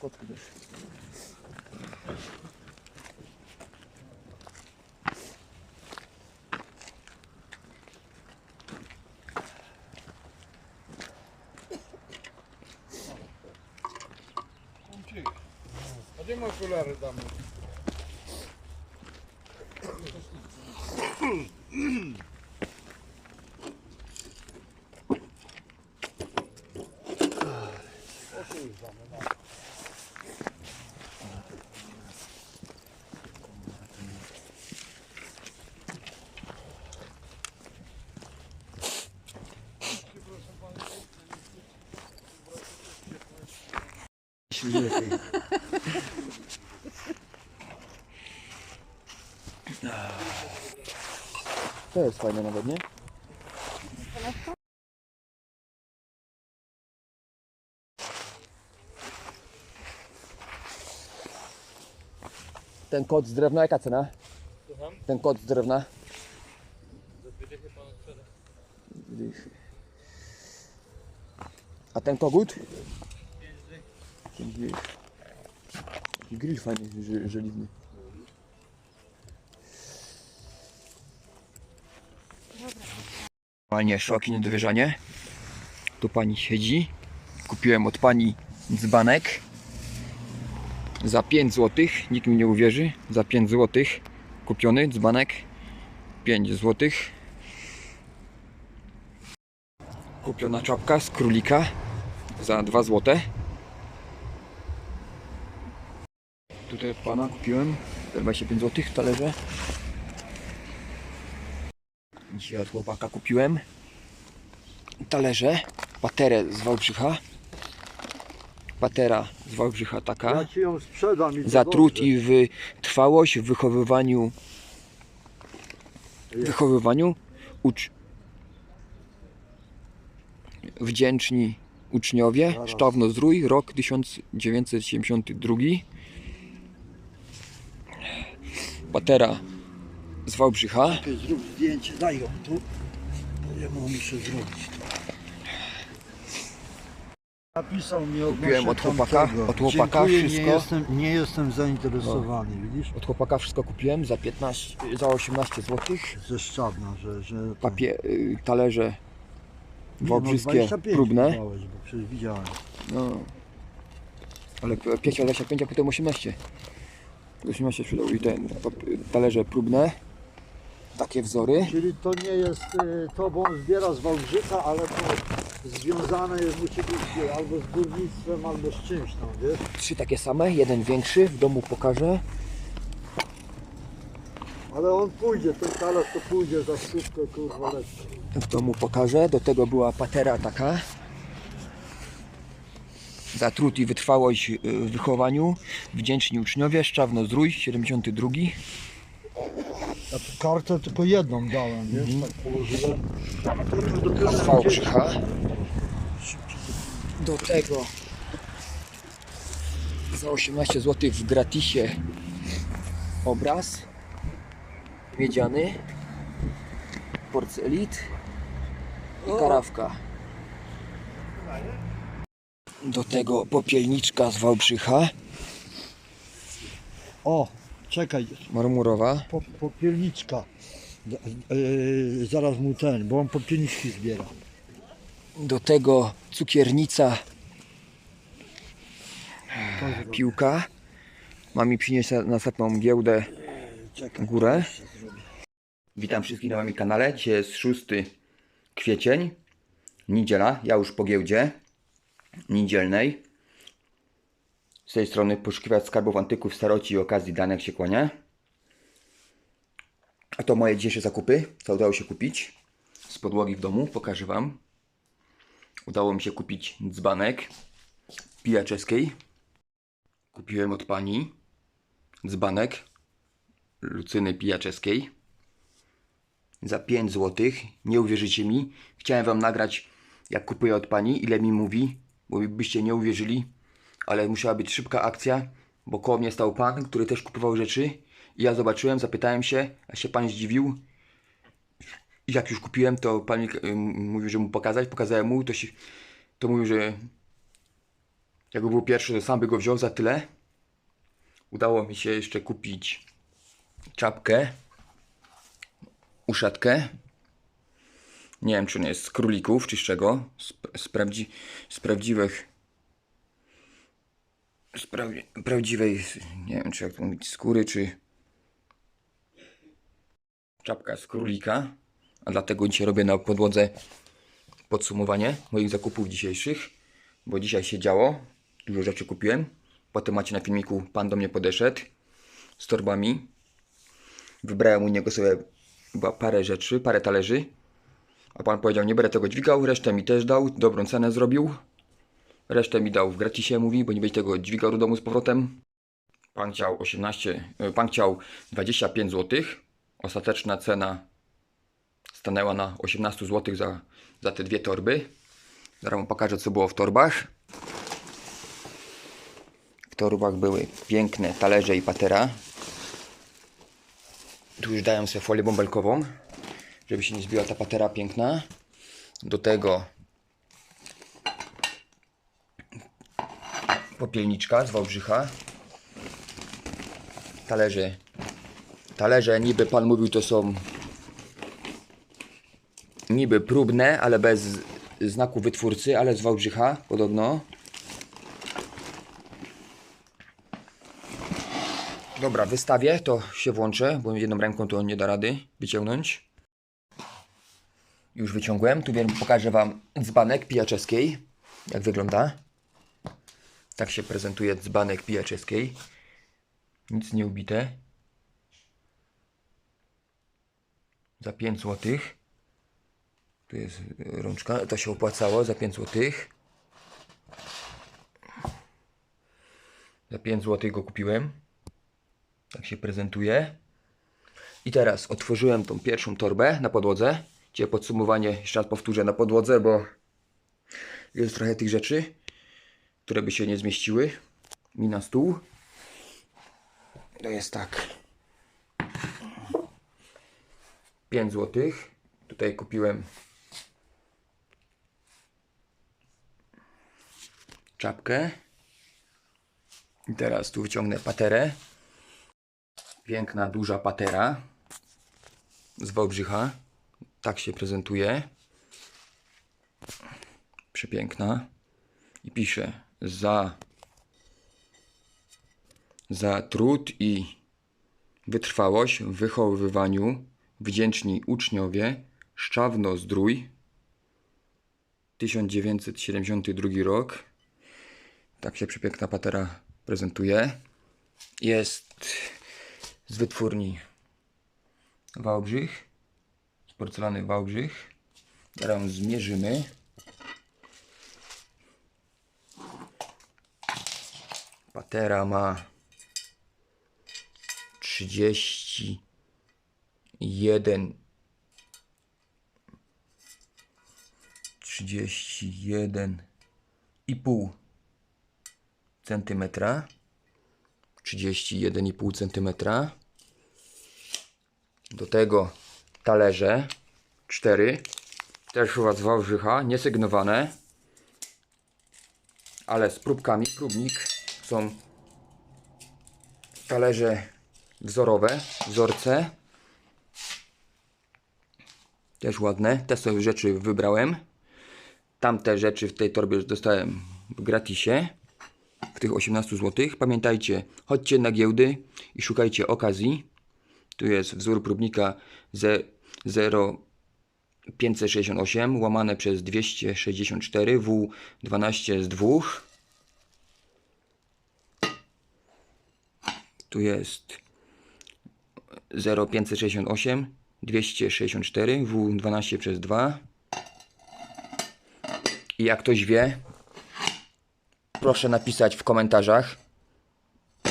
kotki też. A gdzie ma okulary damy? Jeśli To jest fajne nawet, nie? Ten kot z drewna, jaka cena? Ten kot z drewna? Dychy. A ten kogut? Pięć dych. Taki grill fajny, żeliwny. Normalnie szlaki niedowierzanie. Tu pani siedzi. Kupiłem od pani dzbanek. Za 5 zł. Nikt mi nie uwierzy. Za 5 zł. Kupiony dzbanek. 5 zł. Kupiona czapka z królika. Za 2 zł. Tutaj od pana kupiłem. Za 25 zł talerze. Dzisiaj od chłopaka kupiłem talerze, paterę z Wałbrzycha. Patera z Wałbrzycha taka. Ja ci ją sprzedam i Za trud i wytrwałość w wychowywaniu. Wychowywaniu ucz... Wdzięczni uczniowie. Zdrój, rok 1972. Patera z Wałbrzycha. Zrób zdjęcie, daj ją tu. Bo ja mu muszę zrobić to. Napisał mi Kupiłem od chłopaka- tamtego. od chłopaka Dziękuję, wszystko. Nie jestem, nie jestem zainteresowany, widzisz? Od chłopaka wszystko kupiłem za 15, za 18 zł. Ze Szczawna, że... że to- Papie, y, talerze Nie, no, wałbrzyskie 25 próbne. dałeś, bo przecież widziałem. No. Ale 5 25, a potem 18. 18 sprzedał i ten pap- talerze próbne. Takie wzory. Czyli to nie jest y, to, bo on zbiera z Wałbrzycha, ale to związane jest, musi być y, albo z górnictwem, albo z czymś tam, wiesz? Trzy takie same, jeden większy, w domu pokażę. Ale on pójdzie, ten talerz to pójdzie za szybko, kurwa, lecz. W domu pokażę. Do tego była patera taka. Za trud i wytrwałość y, w wychowaniu. Wdzięczni uczniowie. Szczawno Zdrój, 72. Kartę tylko jedną dałem, wiesz, tak położyłem. Wałbrzycha. Do tego. Za 18 zł w gratisie obraz. Miedziany. Porcelit. I karawka. Do tego popielniczka z Wałbrzycha, O, czekaj, marmurowa. po, popielniczka. Yy, zaraz mu ten, bo on popielniczki zbiera. Do tego cukiernica, piłka. Mam mi przynieść na- następną giełdę Czekaj, górę. Witam wszystkich na moim kanale. Dzisiaj jest 6 kwiecień, niedziela. Ja już po giełdzie niedzielnej. Z tej strony poszukiwać skarbów antyków, staroci i okazji danych się kłania. A to moje dzisiejsze zakupy, co udało się kupić z podłogi w domu. Pokażę Wam. Udało mi się kupić dzbanek pija czeskiej. Kupiłem od pani dzbanek Lucyny pija czeskiej za 5 zł. Nie uwierzycie mi. Chciałem wam nagrać, jak kupuję od pani, ile mi mówi, bo byście nie uwierzyli, ale musiała być szybka akcja, bo koło mnie stał pan, który też kupował rzeczy. I ja zobaczyłem, zapytałem się, a się pan zdziwił. I jak już kupiłem, to pan mi, y, mówił, że mu pokazać. Pokazałem mu, to, się, to mówił, że Jak był pierwszy, to sam by go wziął za tyle. Udało mi się jeszcze kupić czapkę, uszatkę. Nie wiem, czy on jest z królików, czy z czego. Z, z, prawdzi, z prawdziwych. Z prawi, prawdziwej, nie wiem, czy jak to mówić, skóry, czy. Czapka z królika. A dlatego dzisiaj robię na podłodze podsumowanie moich zakupów dzisiejszych. Bo dzisiaj się działo. Dużo rzeczy kupiłem. Potem macie na filmiku, pan do mnie podeszedł z torbami. Wybrałem u niego sobie chyba parę rzeczy, parę talerzy. A pan powiedział, nie będę tego dźwigał, resztę mi też dał, dobrą cenę zrobił. Resztę mi dał w gratisie, mówi, bo nie będzie tego dźwigał do domu z powrotem. Pan chciał 18, e, pan chciał 25 zł. Ostateczna cena stanęła na 18 zł za, za te dwie torby. Zaraz wam pokażę, co było w torbach. W torbach były piękne talerze i patera. Tu już dają sobie folię bąbelkową, żeby się nie zbiła ta patera piękna. Do tego popielniczka z Wałbrzycha. Talerze. Talerze niby pan mówił to są niby próbne, ale bez znaku wytwórcy, ale z Wałbrzycha podobno. Dobra, wystawię, to się włączę, bo jedną ręką to nie da rady wyciągnąć. Już wyciągłem, tu pokażę Wam dzbanek pijaczewskiej, jak wygląda. Tak się prezentuje dzbanek pijaczewskiej. Nic nie ubite. Za 5 zł. Tu jest y, rączka, to się opłacało za 5 zł. Za 5 zł go kupiłem. Tak się prezentuje. I teraz otworzyłem tą pierwszą torbę na podłodze. Dzisiaj podsumowanie, jeszcze raz powtórzę, na podłodze, bo jest trochę tych rzeczy, które by się nie zmieściły mi na stół. To jest tak. 5 zł. Tutaj kupiłem czapkę. I teraz tu wyciągnę paterę. Piękna, duża patera z Wałbrzycha. Tak się prezentuje. Przepiękna. I pisze za za trud i wytrwałość w wychowywaniu wdzięczni uczniowie Szczawno Zdrój 1972 rok. Tak się przepiękna patera prezentuje. Jest z wytwórni Wałbrzych. Z porcelany Wałbrzych. Teraz zmierzymy. Patera ma 31 31 i pół centymetra. 31,5 centymetra. Do tego talerze 4 też chyba z Wałbrzycha niesygnowane ale z próbkami próbnik są talerze wzorowe wzorce też ładne te sobie rzeczy wybrałem tamte rzeczy w tej torbie dostałem w gratisie w tych 18 zł. Pamiętajcie, chodźcie na giełdy i szukajcie okazji. Tu jest wzór próbnika ze 0,568 łamane przez 264 W12 z 2. Tu jest 0,568 264 W12 przez 2. I jak ktoś wie, proszę napisać w komentarzach,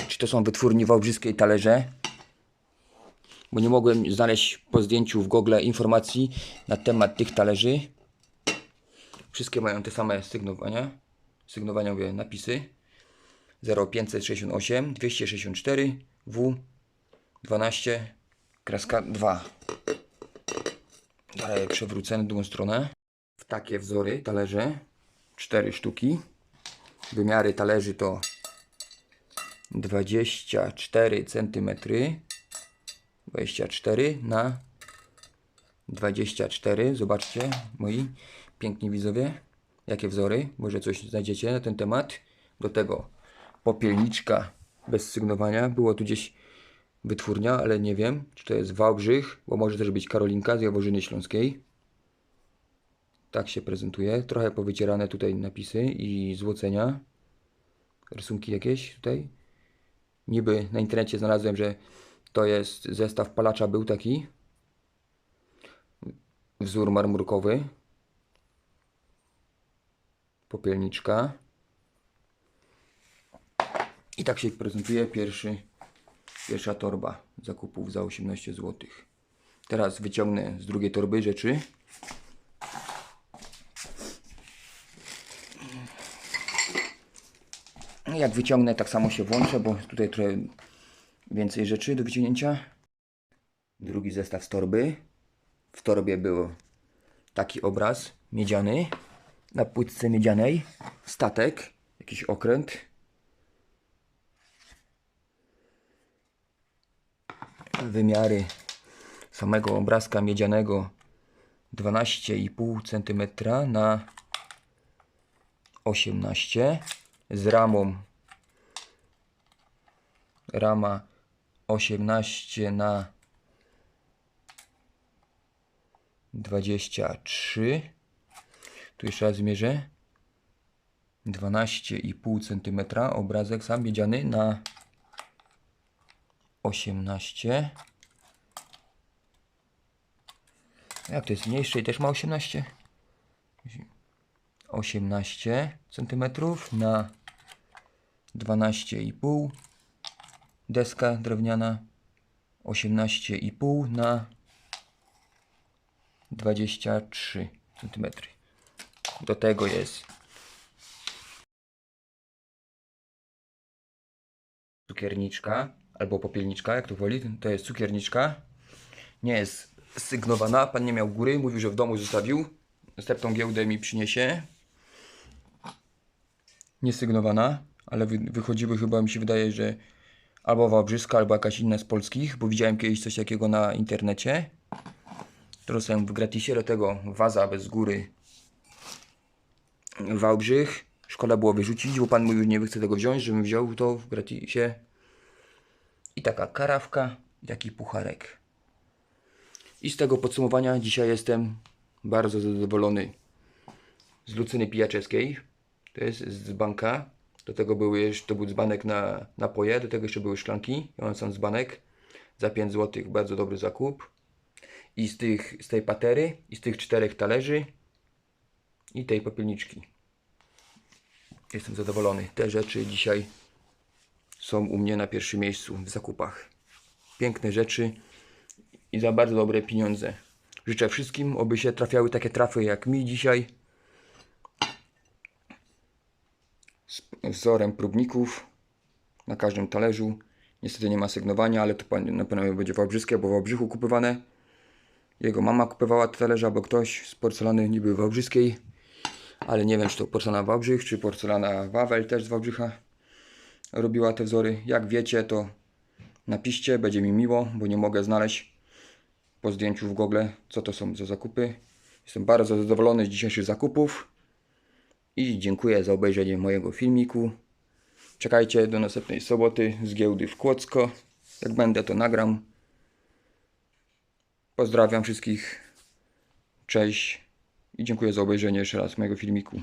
czy to są wytwórni wałbrzyskiej talerze. Bo nie mogłem znaleźć po zdjęciu w Google informacji na temat tych talerzy. Wszystkie mają te same sygnowania. Sygnowania mówię napisy. 0568 264 W 12 kreska 2. Dalej przewrócę na drugą stronę. W takie wzory talerze. 4 sztuki. Wymiary talerzy to 24 cm 24 na 24. Zobaczcie, moi piękni widzowie, jakie wzory. Może coś znajdziecie na ten temat. Do tego popielniczka bez sygnowania. Było tu gdzieś wytwórnia, ale nie wiem, czy to jest Wałbrzych, bo może też być Karolinka z Jaworzyny Śląskiej. Tak się prezentuje. Trochę powycierane tutaj napisy i złocenia. Rysunki jakieś tutaj. Niby na internecie znalazłem, że to jest zestaw palacza był taki. Wzór marmurkowy. Popielniczka. I tak się prezentuje pierwszy, pierwsza torba zakupów za 18 zł. Teraz wyciągnę z drugiej torby rzeczy. Jak wyciągnę, tak samo się włączę, bo tutaj trochę więcej rzeczy do wyciągnięcia. Drugi zestaw z torby. W torbie był taki obraz miedziany. Na płytce miedzianej. Statek, jakiś okręt. Wymiary samego obrazka miedzianego 12,5 cm na 18 z ramą. Rama 18 na 23 tu jeszcze raz zmierzę. 12,5 cm obrazek sam miedziany na 18 jak to jest mniejsze i też ma 18 18 cm na 12,5 deska drewniana 18,5 na 23 cm. Do tego jest. Cukierniczka albo popielniczka, jak to woli. To jest cukierniczka. Nie jest sygnowana. Pan nie miał góry. Mówił, że w domu zostawił. Następną giełdę mi przyniesie. Niesygnowana, ale wy, wychodziły chyba mi się wydaje, że albo Wałbrzyska, albo jakaś inna z polskich, bo widziałem kiedyś coś takiego na internecie. Dostałem w gratisie, do tego waza bez góry Wałbrzych. Szkoda było wyrzucić, bo pan mówił, że nie chce tego wziąć, żebym wziął to w gratisie. I taka karawka, i taki pucharek. I z tego podsumowania dzisiaj jestem bardzo zadowolony z Lucyny Pijaczewskiej. To jest z banka. Do tego były jeszcze, to był dzbanek na napoje, do tego jeszcze były szklanki. Ja mam sam dzbanek za 5 zł, bardzo dobry zakup. I z, tych, z tej patery, i z tych czterech talerzy, i tej popielniczki. Jestem zadowolony. Te rzeczy dzisiaj są u mnie na pierwszym miejscu w zakupach. Piękne rzeczy i za bardzo dobre pieniądze. Życzę wszystkim, oby się trafiały takie trafy jak mi dzisiaj. Z wzorem próbników na każdym talerzu. Niestety nie ma sygnowania, ale to na pewno będzie wałbrzyskie, bo w Wałbrzychu kupowane. Jego mama kupowała te talerze, albo ktoś z porcelany niby wałbrzyskiej. Ale nie wiem, czy to porcelana Wałbrzych, czy porcelana Wawel też z Wałbrzycha robiła te wzory. Jak wiecie, to napiszcie, będzie mi miło, bo nie mogę znaleźć po zdjęciu w Google, co to są za zakupy. Jestem bardzo zadowolony z dzisiejszych zakupów i dziękuję za obejrzenie mojego filmiku. Czekajcie do następnej soboty z giełdy w Kłodzko. Jak będę, to nagram. Pozdrawiam wszystkich. Cześć i dziękuję za obejrzenie jeszcze raz mojego filmiku.